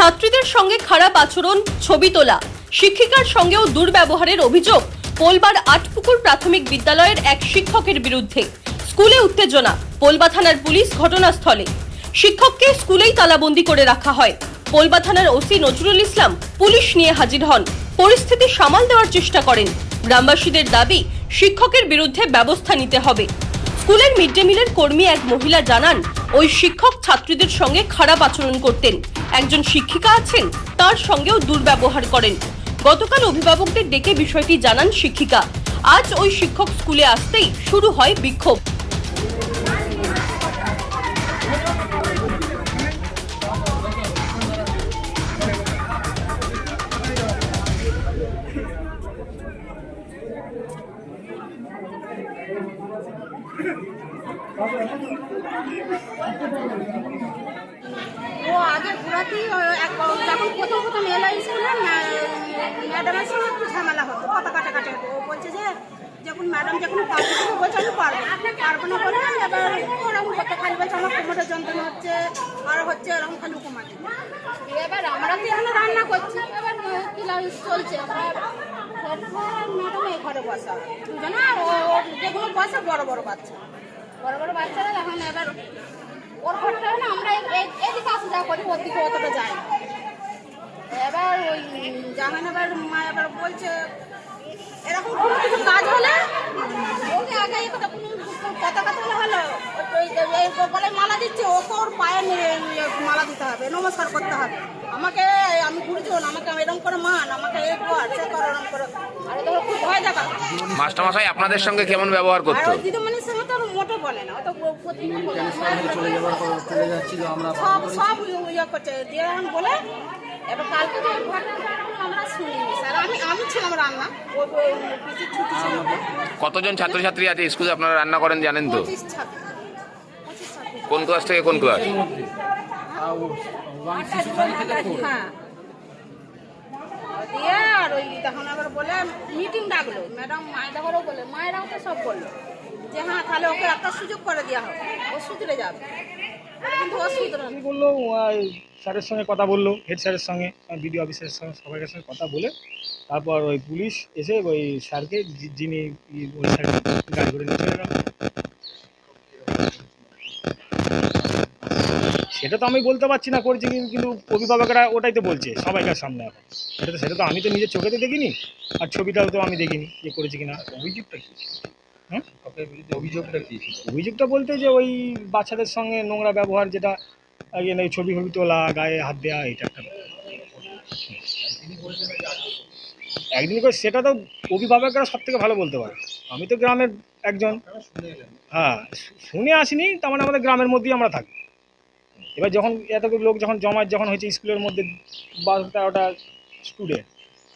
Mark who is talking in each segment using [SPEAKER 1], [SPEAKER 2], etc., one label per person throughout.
[SPEAKER 1] ছাত্রীদের সঙ্গে খারাপ আচরণ, ছবি তোলা। শিক্ষিকার সঙ্গেও দুর্ব্যবহারের অভিযোগ। পোলবার আটপুকুর প্রাথমিক বিদ্যালয়ের এক শিক্ষকের বিরুদ্ধে। স্কুলে উত্তেজনা। পোলবা থানার পুলিশ ঘটনাস্থলে। শিক্ষককে স্কুলেই তালাবন্দি করে রাখা হয়। পোলবা থানার ওসি নজরুল ইসলাম পুলিশ নিয়ে হাজির হন। পরিস্থিতি সামাল দেওয়ার চেষ্টা করেন। গ্রামবাসীদের দাবি, শিক্ষকের বিরুদ্ধে ব্যবস্থা নিতে হবে। স্কুলের মিড ডে মিলের কর্মী এক মহিলা জানান, ওই শিক্ষক ছাত্রীদের সঙ্গে খারাপ আচরণ করতেন। একজন শিক্ষিকা আছেন, তার সঙ্গেও দুর্ব্যবহার করেন। গতকাল অভিভাবকদের ডেকে বিষয়টি জানান শিক্ষিকা। আজ ওই শিক্ষক স্কুলে আসতেই শুরু হয় বিক্ষোভ।
[SPEAKER 2] ও, আগে ঘোরাতেই যখন প্রথম প্রথম এলো স্কুলে ম্যাডামের সঙ্গে একটু ঝামেলা হতো, কথা কাটাকাটি হতো। ও বলছে যে, যখন ম্যাডাম যখন পারবে পারব। না বলে এবার ওরকম করতে খালি বলছে, আমার কোমরের যন্ত্রণা হচ্ছে, আর হচ্ছে এরকম খালি কমাতে এবার আমরা তো এখানে রান্না করছি। এবার ক্লাস চলছে। ম্যাডাম এই ঘরে বসা। দুজনে যেগুলো বসে বড় বড় বাচ্চা। বড় বড় বাচ্চারা এবার ওর ঘরটা না আমরা এদিকে আসা যাওয়া করি ওর দিকে অতটা যাই না। এবার ওই জাহান এবার মা এবার বলছে এরকম কোনো কিছু কাজ হলে ওকে আগে এই কথা কথা কথা হলো ওই এই গলায় মালা দিচ্ছে ওকে ওর পায়ে মালা দিতে হবে নমস্কার করতে হবে। আমাকে আমি গুরুজন আমাকে এরকম করে মান আমাকে এই কর সে কর এরকম করে। আর খুব ভয় দেখা
[SPEAKER 3] মাস্টারমশাই আপনাদের সঙ্গে কেমন ব্যবহার করতো?
[SPEAKER 2] দিদিমণির সঙ্গে মোটে বলে না তো
[SPEAKER 4] চলে যাবার পর চলে যাচ্ছিল আমরা
[SPEAKER 2] সব সব ইয়ে করছে দিয়ে বলে এবার কালকে যে ঘটনাটা আমরা শুনিনি স্যার। আমি আমি ছিলাম রান্না ওই ছুটি ছিল।
[SPEAKER 3] কতজন ছাত্রছাত্রী আছে? স্কুলে আপনারা রান্না করেন জানেন তো? কোন ক্লাস থেকে কোন ক্লাস?
[SPEAKER 2] হ্যাঁ। দিয়ে আর ওই তখন আবার বলে মিটিং ডাকলো। ম্যাডাম মায়েরা বলে মায়েরাও তো সব বলল। যে হ্যাঁ তাহলে ওকে একটা সুযোগ করে দেওয়া হবে ও সুধরে যাবে।
[SPEAKER 5] স্যারের সঙ্গে কথা বলল, হেড স্যারের সঙ্গে বিডিও অফিসারের সঙ্গে সবাইকার সঙ্গে কথা বলে। তারপর ওই পুলিশ এসে ওই স্যারকে যিনি ওই স্যারকে গাড়ি করে নিয়ে সেটা তো আমি বলতে পারছি না, করেছি কিন্তু- অভিভাবকরা ওটাই তো বলছে সবাইকার সামনে এখন। সেটা তো সেটা তো আমি তো নিজের চোখে তো দেখিনি, আর ছবিটাও তো আমি দেখিনি যে করেছি কিনা।
[SPEAKER 4] অভিযোগটা কি? অভিযোগটা
[SPEAKER 5] অভিযোগটা বলতে যে ওই বাচ্চাদের সঙ্গে নোংরা ব্যবহার যেটা ছবি ছবি তোলা গায়ে হাত দেওয়া এটা একটা একদিন করে সেটা তো অভিভাবকরা সব থেকে ভালো বলতে পারে। আমি তো গ্রামের একজন। হ্যাঁ শুনে আসিনি তার মানে আমাদের গ্রামের মধ্যেই আমরা থাকি। এবার যখন এতগুলো লোক যখন জমায়েত যখন হয়েছে স্কুলের মধ্যে বারো তেরোটা স্টুডেন্ট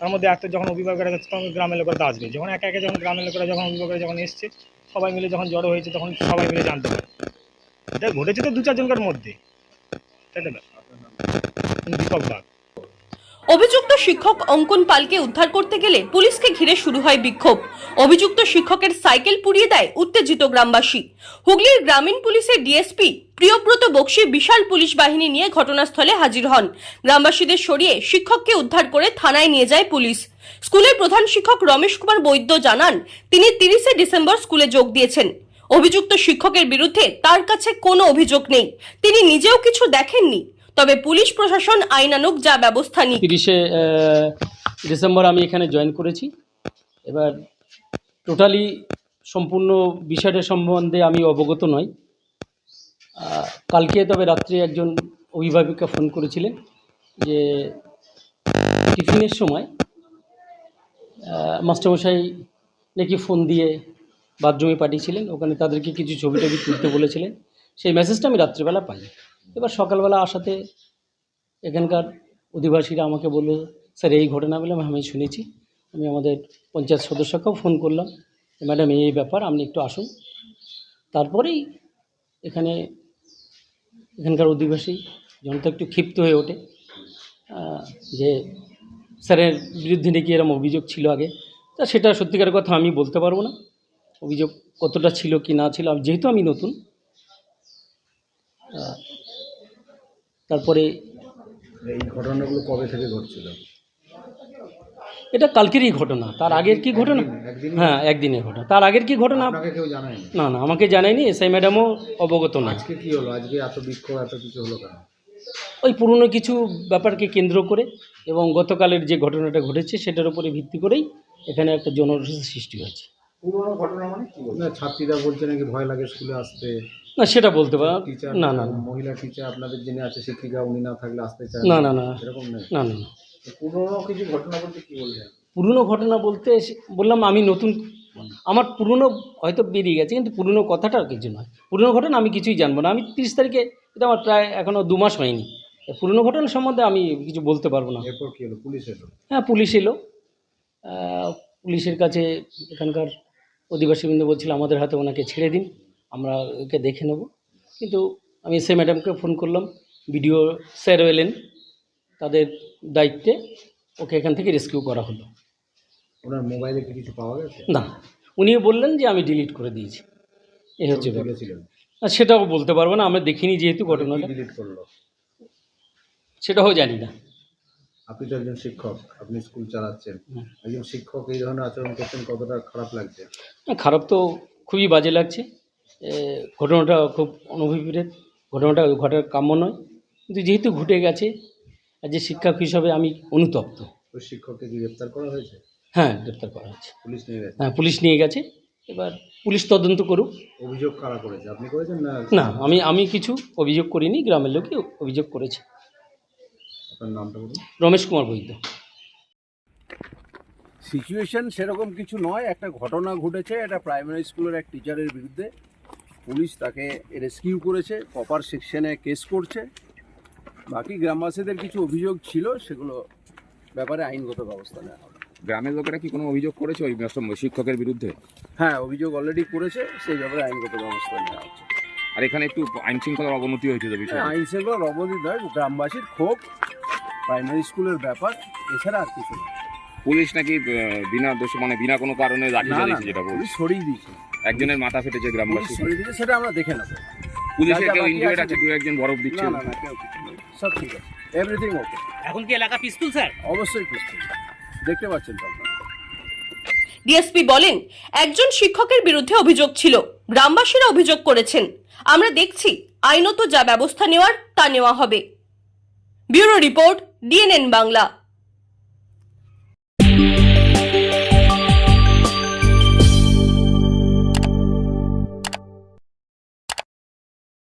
[SPEAKER 5] তার মধ্যে একটা যখন অভিভাবকরা গেছে, তখন গ্রামের লোকেরা আসবে যখন একা একা যখন গ্রামের লোকেরা যখন অভিভাবকরা যখন এসছে, সবাই মিলে যখন জড়ো হয়েছে, তখন সবাই মিলে জানতে পারে। এটা ঘটেছে তো দু চারজনকার মধ্যে। তাই না। দীপক বাগ
[SPEAKER 1] অভিযুক্ত শিক্ষক অঙ্কন পালকে উদ্ধার করতে গেলে পুলিশকে ঘিরে শুরু হয় বিক্ষোভ। অভিযুক্ত শিক্ষকের সাইকেল পুড়িয়ে দেয় উত্তেজিত গ্রামবাসী। হুগলির গ্রামীণ পুলিশের ডিএসপি প্রিয়ব্রত বক্সি বিশাল পুলিশ বাহিনী নিয়ে ঘটনাস্থলে হাজির হন। গ্রামবাসীদের সরিয়ে শিক্ষককে উদ্ধার করে থানায় নিয়ে যায় পুলিশ। স্কুলের প্রধান শিক্ষক রমেশ কুমার বৈদ্য জানান, তিনি তিরিশে ডিসেম্বর স্কুলে যোগ দিয়েছেন। অভিযুক্ত শিক্ষকের বিরুদ্ধে তার কাছে কোনো অভিযোগ নেই। তিনি নিজেও কিছু দেখেননি। তবে পুলিশ প্রশাসন আইনানুগ যা ব্যবস্থা নিক
[SPEAKER 6] তিরিশে ডিসেম্বর আমি এখানে জয়েন করেছি। এবার টোটালি সম্পূর্ণ বিষয়টা সম্বন্ধে আমি অবগত নই। কালকে তবে রাত্রে একজন অভিভাবিকা ফোন করেছিলেন যে টিফিনের সময় মাস্টারমশাই নাকি ফোন দিয়ে বাথরুমে পাঠিয়েছিলেন, ওখানে তাদেরকে কিছু ছবি টবি তুলতে বলেছিলেন। সেই মেসেজটা আমি রাত্রিবেলা পাই এবার সকালবেলা আসাতে এখানকার অধিবাসীরা আমাকে বলল, স্যার, এই ঘটনা বলে আমি শুনেছি। আমি আমাদের পঞ্চায়েত সদস্যকেও ফোন করলাম ম্যাডাম, এই ব্যাপার, আপনি একটু আসুন। তারপরেই এখানে এখানকার অধিবাসী জনতা একটু ক্ষিপ্ত হয়ে ওঠে যে, স্যারের বিরুদ্ধে নাকি এরম অভিযোগ ছিল আগে? তা সেটা সত্যিকার কথা আমি বলতে পারব না। অভিযোগ কতটা ছিল কি না ছিল, যেহেতু আমি নতুন তারপরে
[SPEAKER 4] এই ঘটনাগুলো কবে থেকে ঘটছিল?
[SPEAKER 6] এটা কালকেরই ঘটনা। তার আগের কি ঘটনা? হ্যাঁ একদিনের ঘটনা। তার আগের কি ঘটনা?
[SPEAKER 4] কেউ জানায়নি?
[SPEAKER 6] না না আমাকে জানায়নি এসআই ম্যাডামও অবগত না
[SPEAKER 4] আজকে কি হলো? আজকে এত বিক্ষোভ এত কিছু হলো কেন?
[SPEAKER 6] ওই পুরনো কিছু ব্যাপারকে কেন্দ্র করে এবং গতকালের যে ঘটনাটা ঘটেছে সেটার উপরে ভিত্তি করেই এখানে একটা জনরসের সৃষ্টি হয়েছে।
[SPEAKER 4] পুরোনো ঘটনা মানে কি ছাত্রীরা বলছে নাকি ভয় লাগে স্কুলে আসতে।
[SPEAKER 6] না সেটা বলতে পার।
[SPEAKER 4] টিচার
[SPEAKER 6] না না না।
[SPEAKER 4] মহিলা টিচার আপনাদের যিনি আছে শিক্ষিকা উনি না থাকলে আসতে চায়
[SPEAKER 6] না। না না
[SPEAKER 4] এরকম
[SPEAKER 6] না না না।
[SPEAKER 4] পুরোনো কিছু ঘটনা বলতে কি বলছেন
[SPEAKER 6] পুরনো ঘটনা বলতে বললাম আমি নতুন আমার পুরনো হয়তো বেরিয়ে গেছে কিন্তু পুরনো কথাটা কিছু নয়। পুরনো ঘটনা আমি কিছুই জানব না। আমি তিরিশ তারিখে এটা আমার প্রায় এখনও দু মাস হয়নি। পুরনো ঘটনা সম্বন্ধে আমি কিছু বলতে পারব না।
[SPEAKER 4] এরপর কি হলো? পুলিশ এলো?
[SPEAKER 6] হ্যাঁ পুলিশ এলো। পুলিশের কাছে এখানকার অধিবাসীবৃন্দ বলছিল আমাদের হাতে ওনাকে ছেড়ে দিন। আমরা ওকে দেখে নেব। কিন্তু আমি সে ম্যাডামকে ফোন করলাম বিডিও স্যারও এলেন তাদের দায়িত্বে ওকে এখান থেকে রেস্কিউ করা হলো।
[SPEAKER 4] ওনার মোবাইলে কি কিছু পাওয়া গেছে?
[SPEAKER 6] না উনিও বললেন যে আমি ডিলিট করে দিয়েছি। এই হচ্ছে আর সেটাও বলতে পারব না আমরা দেখিনি যেহেতু ঘটনাটা
[SPEAKER 4] ডিলিট করল?
[SPEAKER 6] সেটাও জানি না।
[SPEAKER 4] আপনি তো একজন শিক্ষক আপনি স্কুল চালাচ্ছেন। একজন শিক্ষক এই ধরনের আচরণ করছেন কতটা খারাপ লাগছে?
[SPEAKER 6] হ্যাঁ, খারাপ তো খুবই বাজে লাগছে। এ, ঘটনাটা খুব অনভিপ্রেত। ঘটনাটা ঘটার কাম্য নয়। কিন্তু যেহেতু ঘটে গেছে আর যে শিক্ষক হিসাবে আমি অনুতপ্ত।
[SPEAKER 4] ওই শিক্ষককে কি গ্রেপ্তার করা হয়েছে?
[SPEAKER 6] হ্যাঁ গ্রেপ্তার করা হয়েছে।
[SPEAKER 4] পুলিশ নিয়ে গেছে?
[SPEAKER 6] হ্যাঁ পুলিশ নিয়ে গেছে। এবার পুলিশ তদন্ত করুক।
[SPEAKER 4] অভিযোগ কারা করেছে? আপনি করেছেন না?
[SPEAKER 6] না আমি আমি কিছু অভিযোগ করিনি গ্রামের লোকই অভিযোগ করেছে।
[SPEAKER 4] আপনার নামটা বলুন।
[SPEAKER 6] রমেশ কুমার বৈদ্য।
[SPEAKER 7] সিচুয়েশন সেরকম কিছু নয় একটা ঘটনা ঘটেছে একটা প্রাইমারি স্কুলের এক টিচারের বিরুদ্ধে। পুলিশ তাকে রেস্কিউ করেছে কপার সেকশনে কেস করছে। বাকি গ্রামবাসীদের কিছু অভিযোগ ছিল সেগুলো ব্যাপারে আইনগত ব্যবস্থা নেওয়া হবে।
[SPEAKER 3] গ্রামের লোকেরা কি কোনো অভিযোগ করেছে ওই শিক্ষকের বিরুদ্ধে?
[SPEAKER 7] হ্যাঁ অভিযোগ অলরেডি করেছে সেই ব্যাপারে আইনগত ব্যবস্থা নেওয়া হচ্ছে।
[SPEAKER 3] আর এখানে একটু আইন শৃঙ্খলার অবনতি হয়েছে তো বিষয়ে
[SPEAKER 7] হ্যাঁ, আইন শৃঙ্খলার অবধি নয় গ্রামবাসীর ক্ষোভ প্রাইমারি স্কুলের ব্যাপার এছাড়া আর কিছু না।
[SPEAKER 3] পুলিশ নাকি বিনা দোষ মানে বিনা কোনো কারণে লাঠি চালিয়েছে যেটা
[SPEAKER 7] পুলিশ সরিয়ে দিয়েছে।
[SPEAKER 3] একজনের মাথা ফেটেছে গ্রামবাসী।
[SPEAKER 7] সেটা আমরা দেখে নেব।
[SPEAKER 3] পুলিশের কেউ ইনজুরিড
[SPEAKER 7] আছে।
[SPEAKER 3] দু একজন বরফ দিচ্ছে।
[SPEAKER 7] না সব ঠিক আছে। এভরিথিং ওকে
[SPEAKER 6] এখন কি এলাকা পিসফুল স্যার
[SPEAKER 7] অবশ্যই পিস্তল দেখতে পাচ্ছেন তো আপনারা।
[SPEAKER 1] ডিএসপি বলেন একজন শিক্ষকের বিরুদ্ধে অভিযোগ ছিল। গ্রামবাসীরা অভিযোগ করেছেন। আমরা দেখছি আইনত যা ব্যবস্থা নেওয়ার তা নেওয়া হবে। Bureau report DNN Bangla.